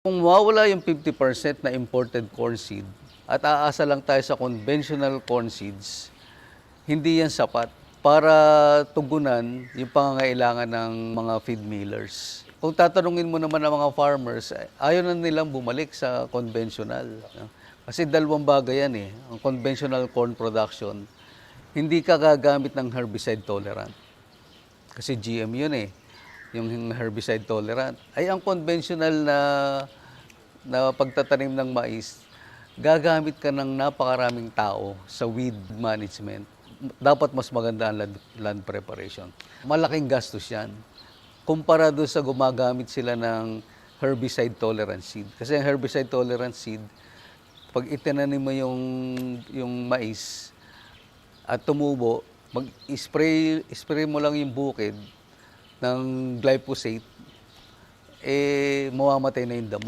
Kung mawawala yung 50% na imported corn seed at aasa lang tayo sa conventional corn seeds, hindi yan sapat para tugunan yung pangangailangan ng mga feed millers. Kung tatanungin mo naman ng mga farmers, ayaw na nilang bumalik sa conventional. Kasi dalawang bagay yan eh. Ang conventional corn production, hindi ka gagamit ng herbicide tolerant. Kasi GM yun eh, yung herbicide tolerant. Ay ang conventional na, na pagtatanim ng mais, gagamit ka ng napakaraming tao sa weed management. Dapat mas maganda ang land, land preparation. Malaking gastos yan. Kumpara doon sa gumagamit sila ng herbicide tolerant seed. Kasi ang herbicide tolerant seed, pag itinanim mo yung, yung mais, at tumubo, mag-spray spray mo lang yung bukid ng glyphosate, eh mamamatay na yung damo.